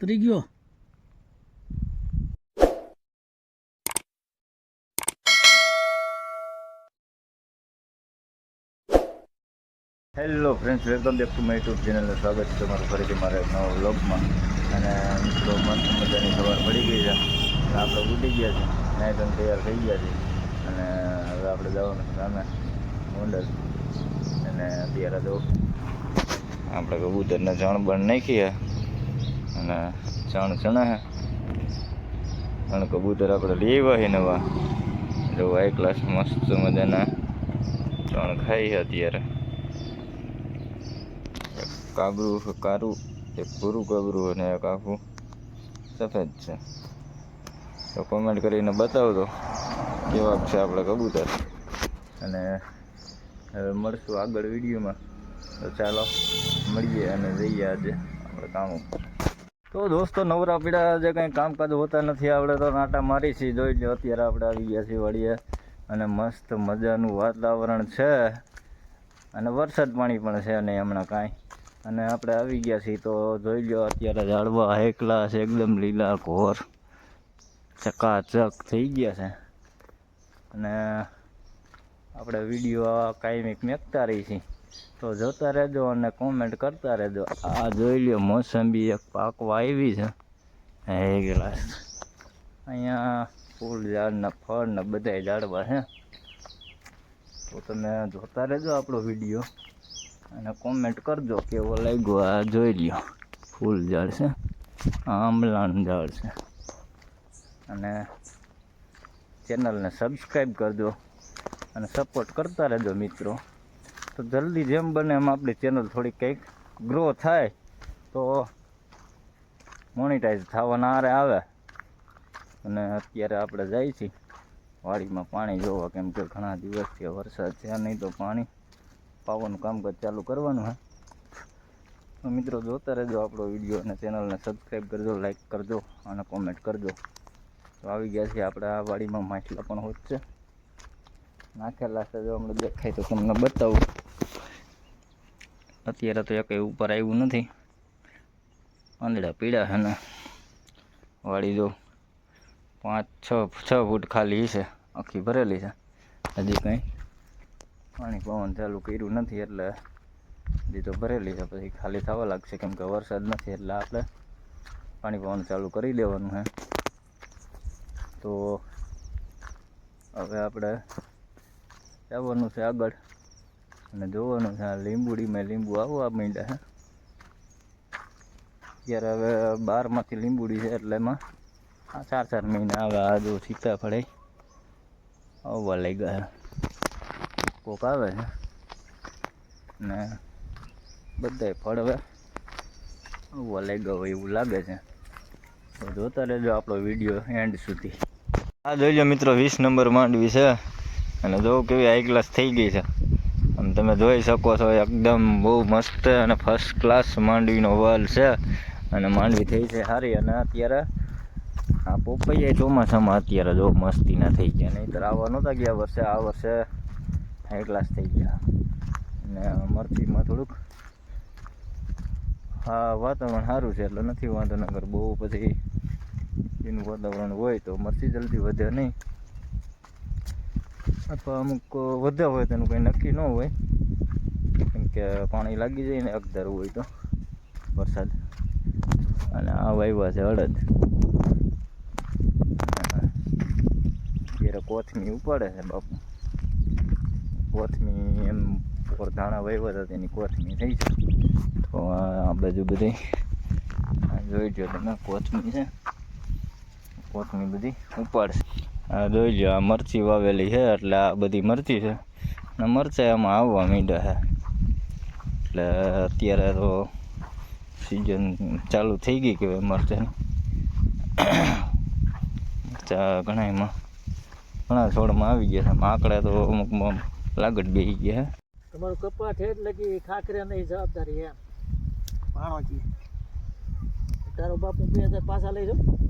તરી ગયો. Hello friends welcome back to my YouTube ચેનલનું સ્વાગત છે તમારું ફરીથી મારા નવા વ્લોગમાં અને મિત્રો, મસ્ત મજાની સવાર પડી ગઈ છે. આપણે ઉડી ગયા છે નાઈ ધોઈને તૈયાર થઈ ગયા છે અને હવે આપણે જવાનું સામે ગોંડલ અને અત્યારે તો આપણે કબૂતરને જણ બણ નાખીએ અને ચણ ચણે અને કબૂતર આપણે લેવા છે નવા. જો વાય ક્લાસ મસ્ત મજાના ચણ ખાઈ અત્યારે. એક કાબરું કારું, એક ભૂરું કાબરું અને એક આખું સફેદ છે. તો કોમેન્ટ કરીને બતાવજો કેવા છે આપણે કબૂતર. અને હવે મળશું આગળ વિડીયોમાં. તો ચાલો, મળીએ અને જઈએ આજે આપણે કામ ઉપર. તો દોસ્તો, નવરા પીડા જે કંઈ કામકાજ હોતા નથી, આપણે તો નાટા મારી છીએ. જોઈ લો અત્યારે આપણે આવી ગયા છીએ વળીએ અને મસ્ત મજાનું વાતાવરણ છે. અને વરસાદ પાણી પણ છે નહીં હમણાં કાંઈ. અને આપણે આવી ગયા છીએ તો જોઈ લો અત્યારે ઝાડવા એકલા છે, એકદમ લીલા ઘોર. ચકાચક થઈ ગયા છે. અને આપણે વીડિયો કાયમિક મેકતા રહી છીએ. તો જોતા રહેજો અને કોમેન્ટ કરતા રહેજો. આ જોઈ લ્યો, મોસંબી એક પાકવા આવી છે. એ ગ્લાસ અહીંયા ફૂલ ઝાડના ફળ ને બધાય ઝાડવા છે. તો તમે જોતા રહેજો આપણો વીડિયો અને કોમેન્ટ કરજો કેવો લાગ્યો આ જોઈ લ્યો. ફૂલ ઝાડ છે. આંબલાનું ઝાડ છે. અને ચેનલને સબસ્ક્રાઈબ કરજો અને સપોર્ટ કરતા રહેજો મિત્રો. તો જલ્દી જેમ બને એમ આપણી ચેનલ થોડી કંઈક ગ્રો થાય તો મોનિટાઈઝ થવાના આરે આવે. અને અત્યારે આપણે જઈએ છીએ. વાડીમાં પાણી જોવા, કેમ કે ઘણા દિવસથી વરસાદ છે નહીં તો પાણી, પાવાનું કામકાજ ચાલુ કરવાનું હે. તો મિત્રો જોતા રહેજો આપણો વીડિયો અને ચેનલને સબસ્ક્રાઈબ કરજો લાઈક કરજો અને કોમેન્ટ કરજો. તો આવી ગયા છીએ આપણે આ વાડીમાં, માછલા પણ હોત છે. નાખેલા છે. જો હમણાં દેખાય તો તમને બતાવું. અત્યારે તો એક ઉપર આવ્યું નથી. પાંદડા પીડા છે ને. વાળી જો પાંચ, છ છ ફૂટ ખાલી છે. આખી ભરેલી છે. હજી કંઈ પાણી પવન ચાલુ કર્યું નથી એટલે હજી તો ભરેલી છે. પછી ખાલી થવા લાગશે કેમ કે વરસાદ નથી એટલે આપણે પાણી પવન ચાલુ કરી દેવાનું છે. તો હવે આપણે જવાનું છે આગળ. અને જોવાનું છે આ લીંબુડીમાં લીંબુ આવવા માંડ્યા છે. અત્યારે હવે બારમાંથી લીંબુડી છે એટલે એમાં આ ચાર ચાર મહિના આવે આ જો સીતાફળ આવવા લઈ ગયા કોક આવે છે. ને બધાય ફળ હવે આવવા લઈ ગયો એવું લાગે છે. તો જોતા રહેજો આપણો વીડિયો એન્ડ સુધી. આ જોઈ લો મિત્રો, વીસ નંબર માંડવી છે. અને જો કેવી હાઈ ક્લાસ થઈ ગઈ છે. અને તમે જોઈ શકો છો, એકદમ બહુ મસ્ત અને ફર્સ્ટ ક્લાસ માંડવીનો વાલ છે. અને માંડવી થઈ છે સારી અને અત્યારે આ પોપૈયા ચોમાસામાં અત્યારે જો મસ્તીના થઈ ગયા. નહીંતર આવા નહોતા ગયા વર્ષે, આ વર્ષે હાઈ ક્લાસ થઈ ગયા. અને મરચીમાં થોડુંક હા, વાતાવરણ સારું છે એટલે નથી વાંધો નગર બહુ પછી એનું વાતાવરણ હોય તો મરચી જલ્દી વધે નહીં. અથવા અમુક વધ્યા હોય તેનું કંઈ નક્કી ન હોય. કેમ કે પાણી લાગી જાય ને અગધારું હોય તો, વરસાદ. અને આ વાવ્યા છે અડદ. જ્યારે કોથમી ઉપાડે છે બાપુ. કોથમી એમ ધાણા વાવ્યા હતા તેની કોથમી થઈ છે. તો આ બાજુ બધી જોઈ જો તમે, કોથમી છે. કોથમી બધી ઉપાડશે. જોઈ લો આ મરચી વાવેલી છે એટલે આ બધી મરચી છે. અને મરચાં આમાં આવવા માંડ્યા છે. એટલે અત્યારે તો સિઝન ચાલુ થઈ ગઈ કહેવાય મરચાંની. મરચાં ઘણા એમાં ઘણા છોડમાં આવી ગયા છે. માકડા તો અમુકમાં લાગડ બેસી ગયા છે. તમારું કપા છે એટલે કે ખાખરે નહીં જવાબદારી એમ. ભાણોજી તારો બાપુ બે હજાર પાછા લઈ જાઓ